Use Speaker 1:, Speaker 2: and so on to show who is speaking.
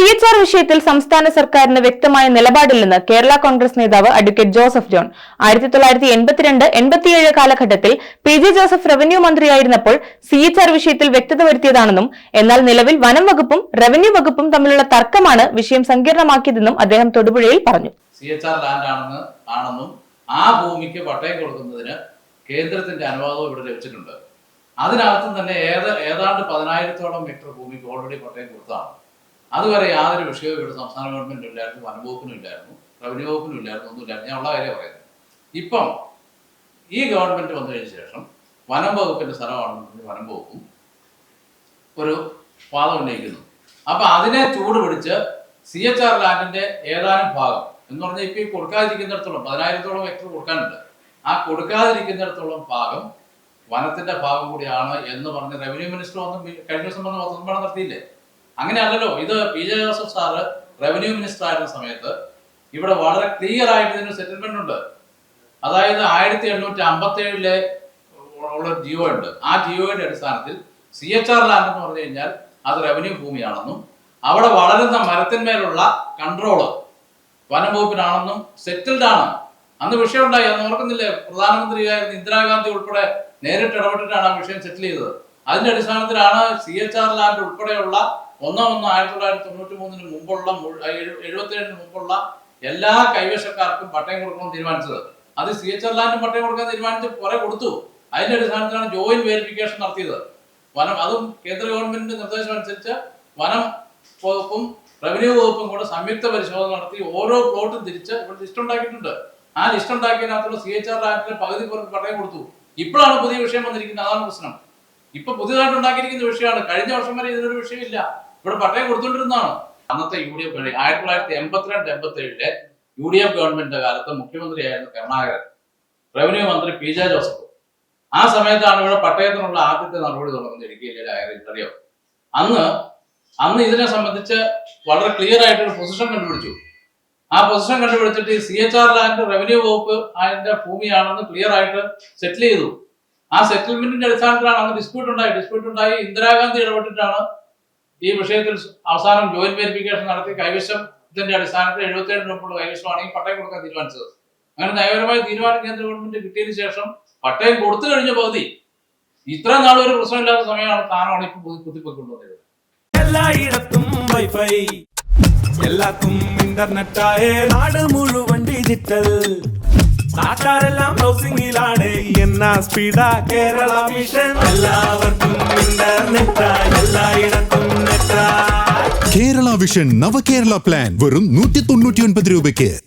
Speaker 1: C H R വിഷയത്തിൽ സംസ്ഥാന സർക്കാരിന് വ്യക്തമായ നിലപാടില്ലെന്ന് കേരള കോൺഗ്രസ് നേതാവ് അഡ്വക്കേറ്റ് ജോസഫ് ജോൺ. ആയിരത്തി തൊള്ളായിരത്തി എൺപത്തിരണ്ട് എൺപത്തിയേഴ് കാലഘട്ടത്തിൽ പി ജെ ജോസഫ് റവന്യൂ മന്ത്രിയായിരുന്നപ്പോൾ സി എച്ച് ആർ വിഷയത്തിൽ വ്യക്തത വരുത്തിയതാണെന്നും എന്നാൽ നിലവിൽ വനം വകുപ്പും റവന്യൂ വകുപ്പും തമ്മിലുള്ള തർക്കമാണ് വിഷയം സങ്കീർണമാക്കിയതെന്നും അദ്ദേഹം തൊടുപുഴയിൽ പറഞ്ഞു.
Speaker 2: സി എച്ച് ആർ ലാൻഡ് ആണെന്ന് ആണെന്നും ആ ഭൂമിക്ക് പട്ടയം കൊടുക്കുന്നതിന് കേന്ദ്രത്തിന്റെ അനുവാദവും ഇവിടെ ലഭിച്ചിട്ടുണ്ട്. അതിനകത്തും തന്നെ ഏത് ഏതാണ്ട് പതിനായിരത്തോളം ഹെക്ടർ ഭൂമിക്ക് ഓൾറെഡി പട്ടയം കൊടുത്തതാണ്. അതുവരെ യാതൊരു വിഷയവും ഇവിടെ സംസ്ഥാന ഗവൺമെന്റ് ഇല്ലായിരുന്നു വനംവകുപ്പിനും ഇല്ലായിരുന്നു റവന്യൂ വകുപ്പിനും ഇല്ലായിരുന്നു ഒന്നുമില്ലായിരുന്നു ഞാൻ ഉള്ള കാര്യം പറയുന്നത് ഇപ്പം ഈ ഗവൺമെന്റ് വന്നതിന് ശേഷം വനം വകുപ്പിന്റെ സ്ഥലമാണെന്ന് വനം വകുപ്പും ഒരു വാദം ഉന്നയിക്കുന്നു. അപ്പൊ അതിനെ ചൂട് പിടിച്ച് സി എച്ച് ആർ ലാൻഡിന്റെ ഏതാനും ഭാഗം എന്ന് പറഞ്ഞാൽ ഇപ്പൊ ഈ കൊടുക്കാതിരിക്കുന്നിടത്തോളം പതിനായിരത്തോളം ഹെക്ടർ കൊടുക്കാനുണ്ട്. ആ കൊടുക്കാതിരിക്കുന്നിടത്തോളം ഭാഗം വനത്തിന്റെ ഭാഗം കൂടിയാണ് എന്ന് പറഞ്ഞ് റവന്യൂ മിനിസ്റ്റർ വന്ന് കഴിഞ്ഞ ദിവസം വന്ന് നിർത്തിയില്ലേ അങ്ങനെയല്ലല്ലോ ഇത് P J Joseph sir revenue minister ആയിരുന്ന സമയത്ത് ഇവിടെ വളരെ ക്ലിയർ ആയിട്ട് ഇതിന് സെറ്റിൽമെന്റ് ഉണ്ട്. അതായത് ആയിരത്തി എണ്ണൂറ്റി അമ്പത്തി ഏഴിലെ ഉള്ള ജിയോ ഉണ്ട്. ആ ജിയോയുടെ അടിസ്ഥാനത്തിൽ സി എച്ച് ആർ ലാൻഡ് എന്ന് പറഞ്ഞു കഴിഞ്ഞാൽ അത് റവന്യൂ ഭൂമിയാണെന്നും അവിടെ വളരുന്ന മരത്തിന്മേലുള്ള കൺട്രോൾ വനംവകുപ്പിനാണെന്നും സെറ്റിൽഡ് ആണ്. അന്ന് വിഷയം ഉണ്ടായി. അന്ന് ഓർക്കുന്നില്ലേ? പ്രധാനമന്ത്രിയായിരുന്ന ഇന്ദിരാഗാന്ധി ഉൾപ്പെടെ നേരിട്ട് ഇടപെട്ടിട്ടാണ് ആ വിഷയം സെറ്റിൽ ചെയ്തത്. അതിന്റെ അടിസ്ഥാനത്തിലാണ് സി എച്ച് ആർ ലാൻഡ് ഉൾപ്പെടെയുള്ള ഒന്ന് ഒന്ന് ആയിരത്തി തൊള്ളായിരത്തി തൊണ്ണൂറ്റി മൂന്നിന് മുമ്പുള്ള എഴുപത്തി ഏഴിന് മുമ്പുള്ള എല്ലാ കൈവശക്കാർക്കും പട്ടയം കൊടുക്കണമെന്ന് തീരുമാനിച്ചത്. അത് സി എച്ച് ആർ ലാൻഡും പട്ടയം കൊടുക്കാൻ തീരുമാനിച്ച് കുറെ കൊടുത്തു. അതിന്റെ അടിസ്ഥാനത്തിലാണ് ജോയിന്റ് വെരിഫിക്കേഷൻ നടത്തിയത്. വനം അതും കേന്ദ്ര ഗവൺമെന്റിന്റെ നിർദ്ദേശം അനുസരിച്ച് വനം വകുപ്പും റവന്യൂ വകുപ്പും കൂടെ സംയുക്ത പരിശോധന നടത്തി ഓരോ പ്ലോട്ടും തിരിച്ച് ഇവിടെ ലിസ്റ്റ് ഉണ്ടാക്കിയിട്ടുണ്ട്. ആ ലിസ്റ്റ് ഉണ്ടാക്കിയതിനകത്തുള്ള സി എച്ച് ആർ ലാൻഡിന്റെ പകുതി പേർക്ക് പട്ടയം കൊടുത്തു. ഇപ്പോഴാണ് പുതിയ വിഷയം വന്നിരിക്കുന്നത്. അതാണ് പ്രശ്നം. ഇപ്പൊ പുതിയതായിട്ട് ഉണ്ടാക്കിയിരിക്കുന്ന വിഷയമാണ്. കഴിഞ്ഞ വർഷം വരെ ഇതിനൊരു വിഷയമില്ല. ഇവിടെ പട്ടയം കൊടുത്തുകൊണ്ടിരുന്നതാണ്. അന്നത്തെ യു ഡി എഫ് ആയിരത്തി തൊള്ളായിരത്തി എൺപത്തിരണ്ട് എൺപത്തി ഏഴിലെ യു ഡി എഫ് ഗവൺമെന്റിന്റെ കാലത്ത് മുഖ്യമന്ത്രിയായിരുന്നു കരുണാകരൻ. റവന്യൂ മന്ത്രി പി ജെ ജോസഫ്. ആ സമയത്താണ് ഇവിടെ പട്ടയത്തിനുള്ള ആദ്യത്തെ നടപടി തുടങ്ങുന്നത്. ഇടുക്കി ജില്ലയിലെ അറിയോ അന്ന് അന്ന് ഇതിനെ സംബന്ധിച്ച് വളരെ ക്ലിയർ ആയിട്ട് ഒരു പൊസിഷൻ കണ്ടുപിടിച്ചു. ആ പൊസിഷൻ കണ്ടുപിടിച്ചിട്ട് ഈ C H R land revenue വകുപ്പ് അതിന്റെ ഭൂമിയാണെന്ന് ക്ലിയർ ആയിട്ട് സെറ്റിൽ ചെയ്തു. ആ സെറ്റിൽമെന്റിന്റെ അടിസ്ഥാനത്തിലാണ് അന്ന് ഡിസ്പ്യൂട്ട് ഉണ്ടായി ഡിസ്പ്യൂട്ട് ഉണ്ടായി ഇന്ദിരാഗാന്ധി ഇടപെട്ടിട്ടാണ് ഈ വിഷയത്തിൽ അവസാനം ജോയിന്റ് വെരിഫിക്കേഷൻ നടത്തി കൈവശം കൈവശത്തിന്റെ അടിസ്ഥാനത്തിൽ എഴുപത്തിരണ്ട് രൂപ കൈവശമാണ് ഈ പട്ടയം കൊടുക്കാൻ തീരുമാനിച്ചത്. അങ്ങനെ നയപരമായ തീരുമാനം കേന്ദ്ര ഗവൺമെന്റ് കിട്ടിയതിനു ശേഷം പട്ടയം കൊടുത്തു കഴിഞ്ഞ പകുതി. ഇത്ര നാൾ ഒരു പ്രശ്നമില്ലാത്ത സമയമാണ് താനാണ് ഇപ്പൊ കുത്തിപ്പൊക്കൊണ്ടുവന്നത്
Speaker 3: എല്ലായിടത്തും വൈഫൈ. എല്ലാത്തും ആയ നാട് മുഴുവൻ ഡിജിറ്റൽ കേരള മിഷൻ. എല്ലാവർക്കും എല്ലായിടത്തും
Speaker 4: കേരള വിഷൻ നവകേരള പ്ലാൻ വെറും നൂറ്റി തൊണ്ണൂറ്റി ഒൻപത് രൂപയ്ക്ക്.